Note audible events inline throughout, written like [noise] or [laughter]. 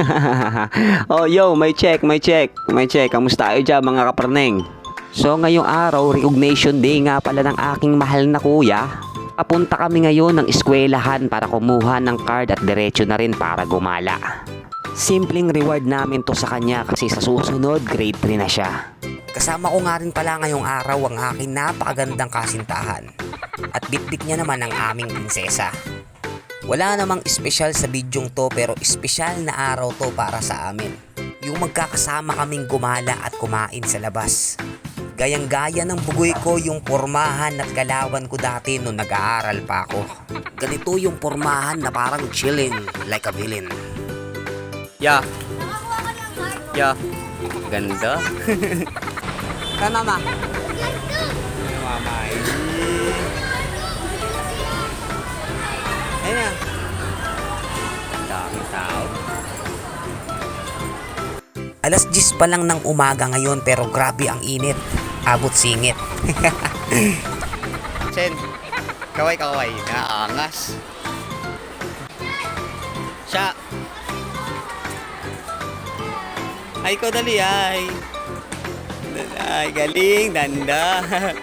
[laughs] oh, yo, may check, may check, may check. Kamusta kayo dyan, mga kaperneng? So, ngayong araw, recognition day nga pala ng aking mahal na kuya. Papunta kami ngayon ng eskwelahan para kumuha ng card at diretso na rin para gumala. Simpleng reward namin to sa kanya kasi sa susunod, grade 3 na siya. Kasama ko nga rin pala ngayong araw ang aking napakagandang kasintahan. At bitbit niya naman ang aming prinsesa. Wala namang espesyal sa bidyong to pero espesyal na araw to para sa amin. Yung magkakasama kaming gumala at kumain sa labas. Gayang-gaya ng bugoy ko yung pormahan at galawan ko dati nung nag-aaral pa ako. Ganito yung pormahan na parang chilling like a villain. Ya. Ya. Ganda. [laughs] Kan mama? Pa lang ng umaga ngayon pero grabe ang init. Abot singit. [laughs] Sen, kaway-kaway. Naangas. Siya. Ay ko dali ay. Ay, galing, danda. [laughs]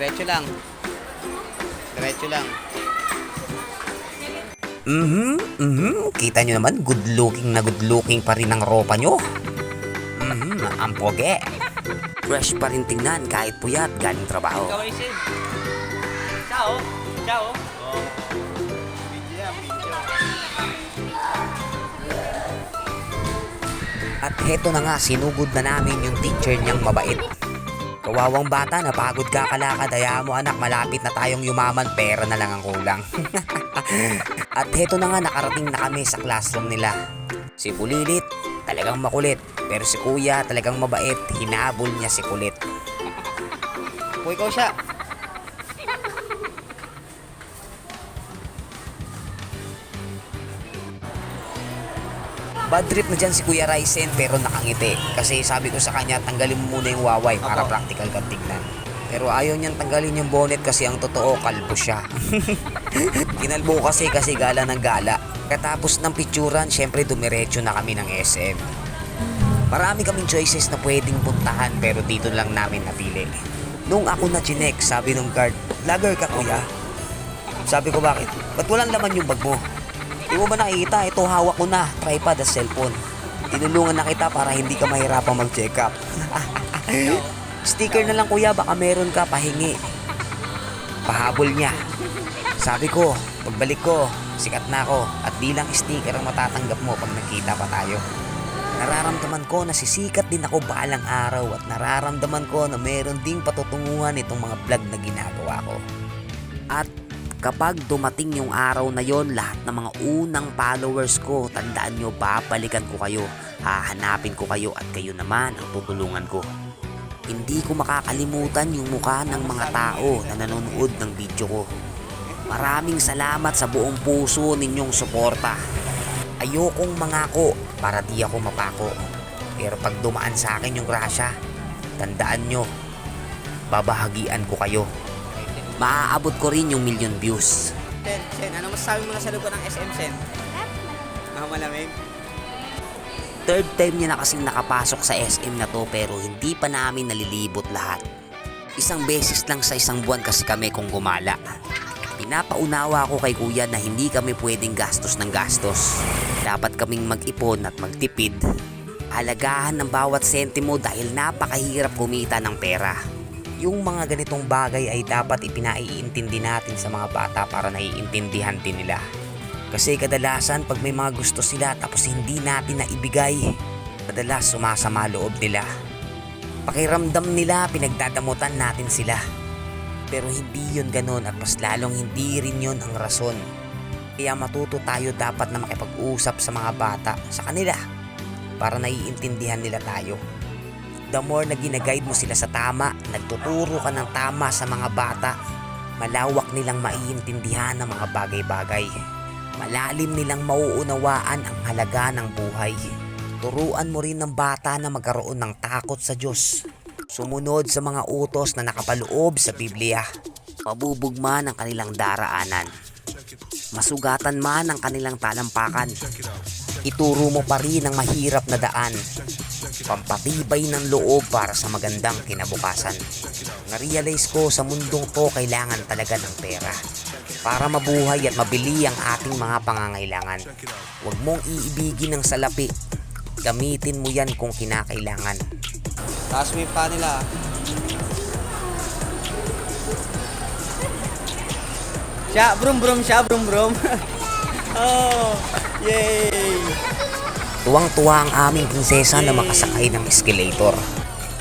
Diretso lang. Diretso lang. Mhm, mhm. Kita nyo naman, good looking na good looking pa rin ang ropa nyo. Mhm, ang poge. Fresh pa rin tingnan kahit puyat galing trabaho. Kaway, Sen. Ciao. Ciao. At heto na nga, sinugod na namin yung teacher niyang mabait. Kawawang bata, napagod ka kalakad. Hayaan mo anak, malapit na tayong yumaman, pera na lang ang kulang. [laughs] At heto na nga, nakarating na kami sa classroom nila. Si Bulilit, talagang makulit. Pero si Kuya, talagang mabait. Hinabol niya si Kulit. Uy, ikaw siya. Bad trip na dyan si Kuya Ryzen pero nakangiti. Kasi sabi ko sa kanya, tanggalin mo muna yung waway para Apo. practical kang tignan. Pero ayaw niyang tanggalin yung bonnet kasi ang totoo, kalbo siya. [laughs] Kinalbo kasi kasi gala ng gala. Katapos ng picturan, syempre dumiretso na kami ng SM. Marami kaming choices na pwedeng puntahan pero dito lang namin napili. Nung ako na chinek, sabi nung guard, Vlogger ka kuya? Sabi ko bakit? Ba't walang laman yung bag mo? Di mo ba nakikita? Ito hawak ko na, tripod at cellphone. Tinulungan na kita para hindi ka mahirapang mag-check up. [laughs] Sticker na lang kuya, baka meron ka pahingi. Pahabol niya. Sabi ko, pagbalik ko, sikat na ako at di lang sticker ang matatanggap mo pag nagkita pa tayo. Nararamdaman ko na sisikat din ako balang araw at nararamdaman ko na meron ding patutunguhan itong mga vlog na ginagawa ko. At kapag dumating yung araw na yon, lahat ng mga unang followers ko, tandaan nyo, babalikan ko kayo, hahanapin ko kayo at kayo naman ang tutulungan ko. Hindi ko makakalimutan yung mukha ng mga tao na nanonood ng video ko. Maraming salamat sa buong puso ninyong suporta. Ayokong mangako para di ako mapako. Pero pag dumaan sa akin yung grasya, tandaan nyo, babahagian ko kayo. Maaabot ko rin yung million views. Sen, Sen, ano masasabi mo na sa lugar ng SM, Sen? Ah, malamig. Third time niya na kasing nakapasok sa SM na to pero hindi pa namin nalilibot lahat. Isang beses lang sa isang buwan kasi kami kung gumala. Pinapaunawa ko kay kuya na hindi kami pwedeng gastos ng gastos. Dapat kaming mag-ipon at magtipid. Halagahan ng bawat sentimo dahil napakahirap kumita ng pera. Yung mga ganitong bagay ay dapat ipinaiintindi natin sa mga bata para naiintindihan din nila. Kasi kadalasan pag may mga gusto sila tapos hindi natin naibigay, madalas sumasama loob nila. Pakiramdam nila pinagdadamutan natin sila. Pero hindi yun ganun at mas lalong hindi rin yun ang rason. Kaya matuto tayo dapat na makipag-usap sa mga bata sa kanila para naiintindihan nila tayo. The more na ginaguide mo sila sa tama, nagtuturo ka ng tama sa mga bata, malawak nilang maiintindihan ang mga bagay-bagay. Malalim nilang mauunawaan ang halaga ng buhay. Turuan mo rin ng bata na magkaroon ng takot sa Diyos. Sumunod sa mga utos na nakapaloob sa Biblia. Mabubugma ng kanilang daraanan. Masugatan man ang kanilang talampakan. ituro mo pa rin ang mahirap na daan. Pampatibay ng loob para sa magandang kinabukasan. Narealize ko sa mundong to kailangan talaga ng pera. Para mabuhay at mabili ang ating mga pangangailangan. Huwag mong iibigin ng salapi. Gamitin mo yan kung kinakailangan. Taas mo pa nila. Siya, brum brum siya, brum brum. [laughs] oh, yay! Tuwang-tuwa ang aming prinsesa na makasakay ng escalator.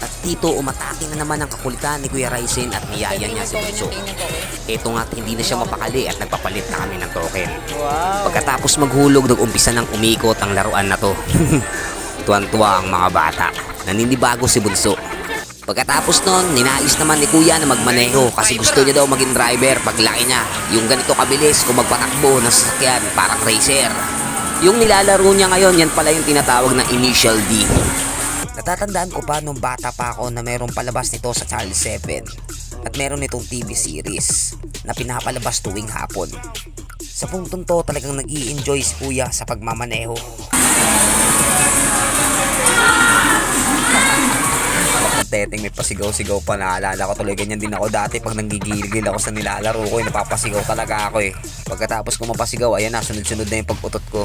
At dito umatake na naman ang kakulitan ni Kuya Ryzen at niyaya niya si Bunso. Ito nga't hindi na siya mapakali at nagpapalit na kami ng token. Pagkatapos maghulog, nag-umpisa ng umikot ang laruan na to. [laughs] Tuwan-tuwa ang mga bata. Naninibago si Bunso. Pagkatapos nun, ninais naman ni Kuya na magmaneho kasi gusto niya daw maging driver paglaki niya. Yung ganito kabilis kung magpatakbo ng sasakyan, parang racer. Yung nilalaro niya ngayon, yan pala yung tinatawag na Initial D. Natatandaan ko pa nung bata pa ako na mayroong palabas nito sa Channel 7 at meron itong TV series na pinapalabas tuwing hapon. Sa puntong to talagang nag enjoy si kuya sa pagmamaneho. Teteng may pasigaw-sigaw pa. Naalala ko tuloy ganyan din ako dati pag nanggigilgil ako sa nilalaro ko eh, napapasigaw talaga ako eh. Pagkatapos ko mapasigaw ayan na sunod-sunod na yung pagputot ko.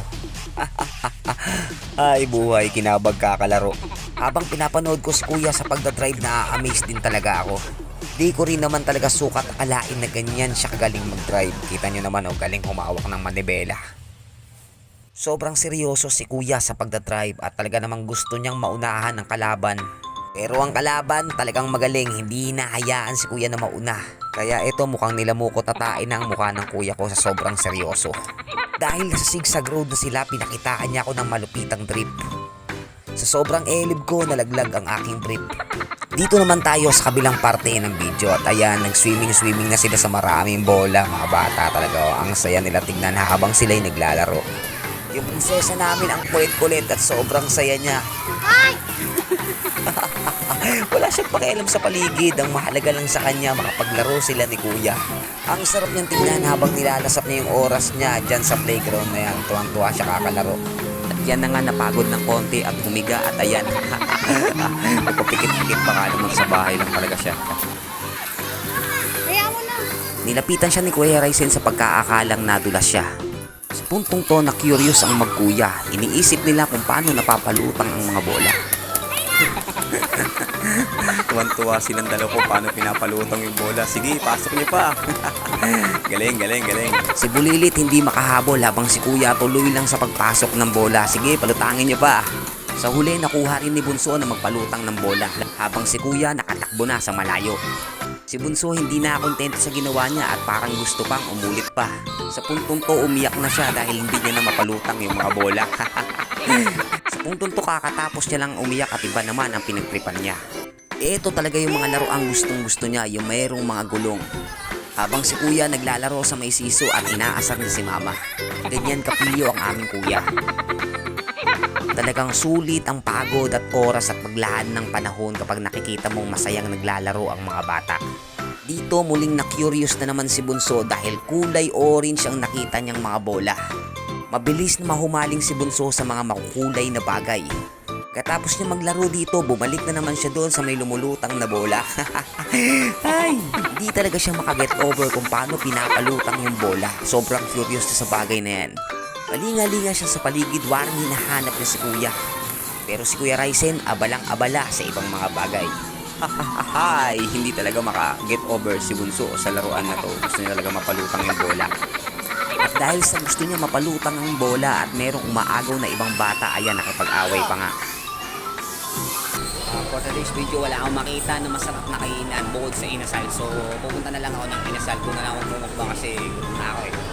[laughs] Ay buhay kinabag kakalaro. Habang pinapanood ko si kuya sa pagdadrive na amaze din talaga ako. Di ko rin naman talaga sukat akalain na ganyan siya kagaling mag-drive. Kita nyo naman oh galing humawak ng manibela. Sobrang seryoso si kuya sa pagdadrive at talaga namang gusto niyang maunahan ng kalaban. Pero ang kalaban talagang magaling, hindi hinahayaan si kuya na mauna. Kaya ito mukhang nilamukot na tain ang mukha ng kuya ko sa sobrang seryoso. Dahil sa zigzag road na sila, pinakitaan niya ako ng malupitang drip. Sa sobrang elib ko, nalaglag ang aking drip. Dito naman tayo sa kabilang parte ng video at ayan, nag-swimming-swimming na sila sa maraming bola. Mga bata talaga, oh. ang saya nila tignan habang sila'y naglalaro. Yung prinsesa namin ang kulit-kulit at sobrang saya niya. [laughs] Wala siyang pakialam sa paligid. Ang mahalaga lang sa kanya, makapaglaro sila ni Kuya. Ang sarap niyang tingnan habang nilalasap niya yung oras niya dyan sa playground na yan. Tuwang-tuwa siya kakalaro. At yan na nga napagod ng konti at humiga at ayan. [laughs] Nagpapikit-pikit pa ka naman sa bahay lang talaga siya. Nilapitan siya ni Kuya Ryzen sa pagkaakalang nadulas siya. Sa puntong to na curious ang magkuya, iniisip nila kung paano napapalutang ang mga bola. [laughs] Tuwan-tuwa silang dalawa ko paano pinapalutang yung bola. Sige, pasok niyo pa. [laughs] galing, galing, galing. Si Bulilit hindi makahabol habang si Kuya tuloy lang sa pagpasok ng bola. Sige, palutangin niyo pa. Sa huli, nakuha rin ni Bunso na magpalutang ng bola habang si Kuya nakatakbo na sa malayo. Si Bunso hindi na kontento sa ginawa niya at parang gusto pang umulit pa. Sa puntong to, umiyak na siya dahil hindi niya na mapalutang yung mga bola. [laughs] sa puntong to, kakatapos niya lang umiyak at iba naman ang pinagtripan niya. Ito talaga yung mga laro ang gustong gusto niya, yung mayroong mga gulong. Habang si kuya naglalaro sa may siso at inaasar niya si mama. Ganyan kapilyo ang aming kuya. Talagang sulit ang pagod at oras at paglaan ng panahon kapag nakikita mong masayang naglalaro ang mga bata. Dito muling na-curious na naman si Bunso dahil kulay orange ang nakita niyang mga bola. Mabilis na mahumaling si Bunso sa mga makukulay na bagay. Katapos niya maglaro dito, bumalik na naman siya doon sa may lumulutang na bola. [laughs] Ay, hindi talaga siya makaget over kung paano pinapalutang yung bola. Sobrang curious na sa bagay na yan. Palinga-linga siya sa paligid, warang hinahanap niya si Kuya. Pero si Kuya Ryzen, abalang-abala sa ibang mga bagay. [laughs] Ay, hindi talaga maka-get over si Bunso sa laruan na to. Gusto niya talaga mapalutang yung bola. At dahil sa gusto niya mapalutang ang bola at merong umaagaw na ibang bata, ayan, nakipag-away pa nga. Uh, for today's video, wala akong makita na masarap na kainan bukod sa inasal. So, pupunta na lang ako ng inasal. Kung na lang ako bumukbang kasi gutom na ako eh.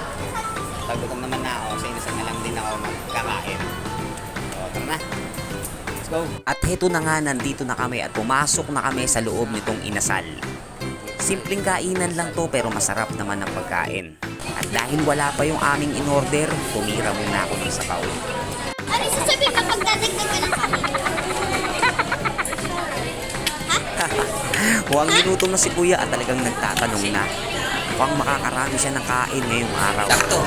Pag gutom naman na ako, sa inasal na lang din ako magkakain. So, tara na. Let's go. At heto na nga, nandito na kami at pumasok na kami sa loob nitong inasal. Simpleng kainan lang to pero masarap naman ang pagkain. At dahil wala pa yung aming in-order, tumira muna ako ng sabaw. Ano yung sasabihin kapag dadagdag ka ng kami? [laughs] Huwag minuto na si kuya at talagang nagtatanong na. Mukhang makakarami siya ng kain ngayong araw. Sakto.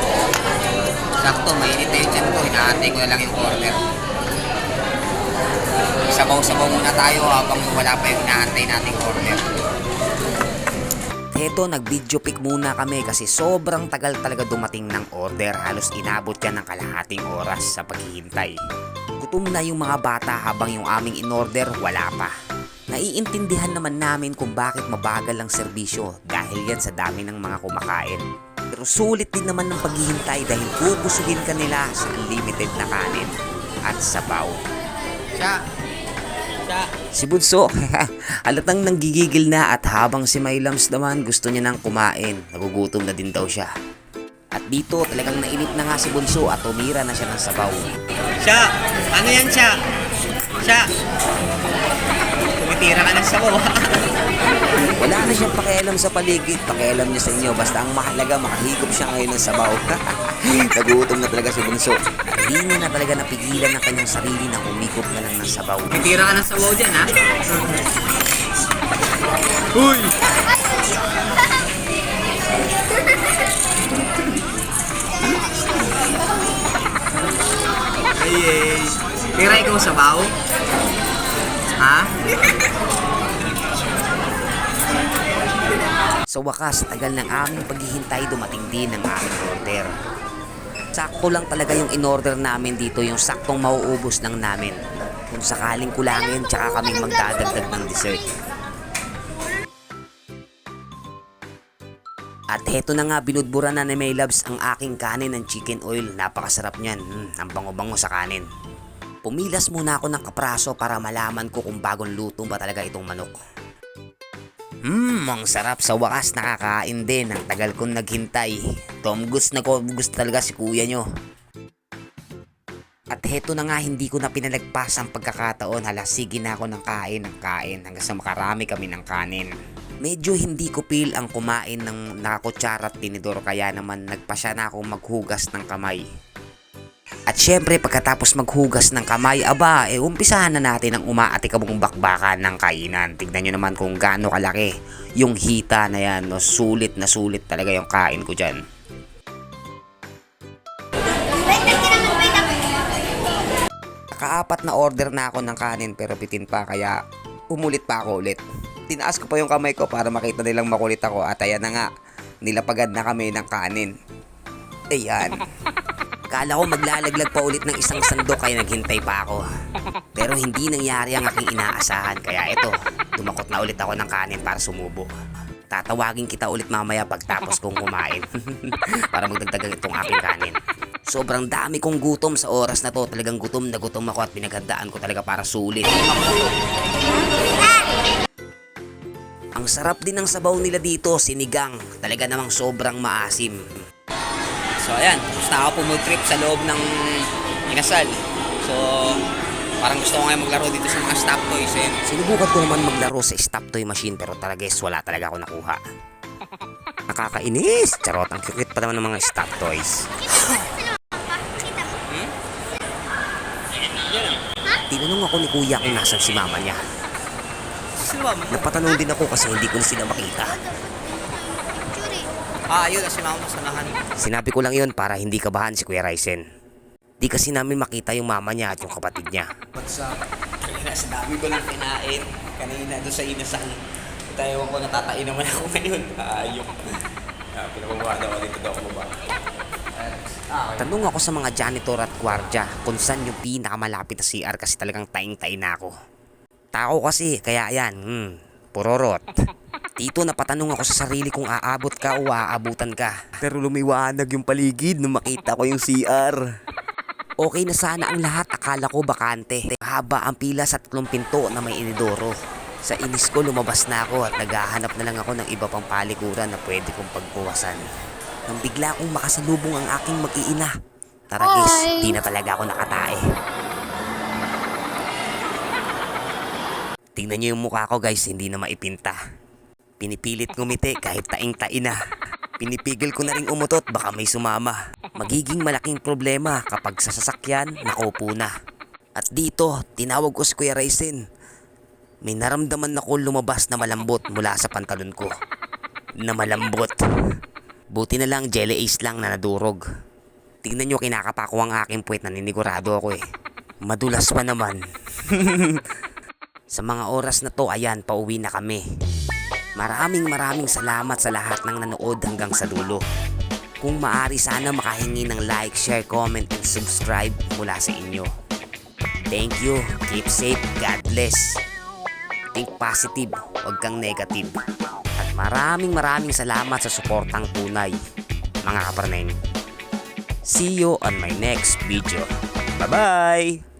Sakto, mainit na yung ko. Inaantay ko na lang yung order. Sabaw-sabaw muna tayo habang wala pa yung inaantay nating order. Heto, nag-video pic muna kami kasi sobrang tagal talaga dumating ng order. Halos inabot yan ng kalahating oras sa paghihintay. Gutom na yung mga bata habang yung aming in-order wala pa. Naiintindihan naman namin kung bakit mabagal ang serbisyo dahil yan sa dami ng mga kumakain. Pero sulit din naman ng paghihintay dahil bubusugin ka nila sa unlimited na kanin at sabaw. Siya, Si Bunso, [laughs] halatang nanggigigil na at habang si Maylams naman gusto niya nang kumain. Nagugutom na din daw siya. At dito talagang nainip na nga si Bunso at tumira na siya ng sabaw. Siya! Ano yan siya? Siya! Tumitira ka ng sabaw. Wala na siyang pakialam sa paligid, pakialam niya sa inyo. Basta ang mahalaga, makahigop siya ngayon ng sabaw. [laughs] Nagutom na talaga si Bunso. Hindi niya na talaga napigilan ng kanyang sarili na umikop na lang ng sabaw. Tumitira ka ng sabaw dyan, ha? Uy! Ay, ay. Tira ikaw sabaw? Sa wakas, tagal ng aming paghihintay dumating din ang aming order. Sakto lang talaga yung in-order namin dito, yung saktong mauubos lang namin. Kung sakaling kulangin, tsaka kaming magdadagdag ng dessert. At heto na nga, binudbura na ni May Loves ang aking kanin ng chicken oil. Napakasarap niyan. Mm, ang bango-bango sa kanin. Pumilas muna ako ng kapraso para malaman ko kung bagong luto ba talaga itong manok. Hmm, ang sarap sa wakas nakakain din. Ang tagal kong naghintay. Tom Gus na ko gusto talaga si kuya nyo. At heto na nga hindi ko na pinalagpas ang pagkakataon. Hala, sige na ako ng kain ng kain hanggang sa makarami kami ng kanin. Medyo hindi ko feel ang kumain ng nakakutsara at tinidor kaya naman nagpasya na akong maghugas ng kamay. At syempre pagkatapos maghugas ng kamay, aba, eh umpisahan na natin ang umaatikabong bakbakan ng kainan. Tignan nyo naman kung gaano kalaki yung hita na yan. No? Sulit na sulit talaga yung kain ko dyan. Wait, nagkira ng wait ako. Kaapat na order na ako ng kanin pero bitin pa kaya umulit pa ako ulit. Tinaas ko pa yung kamay ko para makita nilang makulit ako at ayan na nga, nilapagad na kami ng kanin. Ayan. [laughs] Kala ko maglalaglag pa ulit ng isang sandok kaya naghintay pa ako. Pero hindi nangyari ang aking inaasahan kaya ito, tumakot na ulit ako ng kanin para sumubo. Tatawagin kita ulit mamaya pagtapos kong kumain [laughs] para magdagdagan itong aking kanin. Sobrang dami kong gutom sa oras na to. Talagang gutom na gutom ako at pinaghandaan ko talaga para sulit. Ang sarap din ng sabaw nila dito, sinigang. Talaga namang sobrang maasim. So, ayan. Tapos na ako pumutrip sa loob ng inasal. So, parang gusto ko ngayon maglaro dito sa mga stop toys. Ayan. Sinubukan ko naman maglaro sa stop toy machine pero talaga guys, wala talaga ako nakuha. [laughs] Nakakainis! Charot, ang cute pa naman ng mga stop toys. Tinanong ako ni kuya kung nasan si mama niya. Sino ba? Napatanong din ako kasi hindi ko na sila makita. Ah, yun. Si mama sa nahan. Sinabi ko lang yon para hindi kabahan si Kuya Ryzen. Di kasi namin makita yung mama niya at yung kapatid niya. What's up? Kanina sa dami ko lang kinain. Kanina doon sa inasal. Tayo ko natatain naman ako ngayon. Ayok. Ah, pinababa daw dito daw ako baba. Ah. Tanong ako sa mga janitor at gwardya kung saan yung pinakamalapit na CR kasi talagang taing-tain na ako. Tao kasi, kaya yan, hmm, purorot. [laughs] Dito napatanong ako sa sarili kung aabot ka o aabutan ka. Pero lumiwanag yung paligid nung makita ko yung CR. Okay na sana ang lahat, akala ko bakante. Haba ang pila sa tatlong pinto na may inidoro. Sa inis ko lumabas na ako at naghahanap na lang ako ng iba pang palikuran na pwede kong pagbuwasan. Nang bigla kong makasalubong ang aking mag-iina. Tara guys, Hi. di na talaga ako nakatae. Tingnan niyo yung mukha ko guys, hindi na maipinta. Pinipilit ngumiti kahit taing-tain na. Pinipigil ko na rin umutot baka may sumama. Magiging malaking problema kapag sa sasakyan nakaupo na. At dito, tinawag ko si Kuya Raisin. May naramdaman ako lumabas na malambot mula sa pantalon ko. na malambot. Buti na lang jelly ace lang na nadurog. Tingnan nyo kinakapa ko ang aking puwet naninigurado ako eh. Madulas pa naman. [laughs] sa mga oras na to, ayan, pauwi na kami. Maraming maraming salamat sa lahat ng nanood hanggang sa dulo. Kung maari sana makahingi ng like, share, comment, and subscribe mula sa inyo. Thank you. Keep safe. God bless. Think positive. Huwag kang negative. At maraming maraming salamat sa suportang tunay, mga kapraneng. See you on my next video. Bye-bye!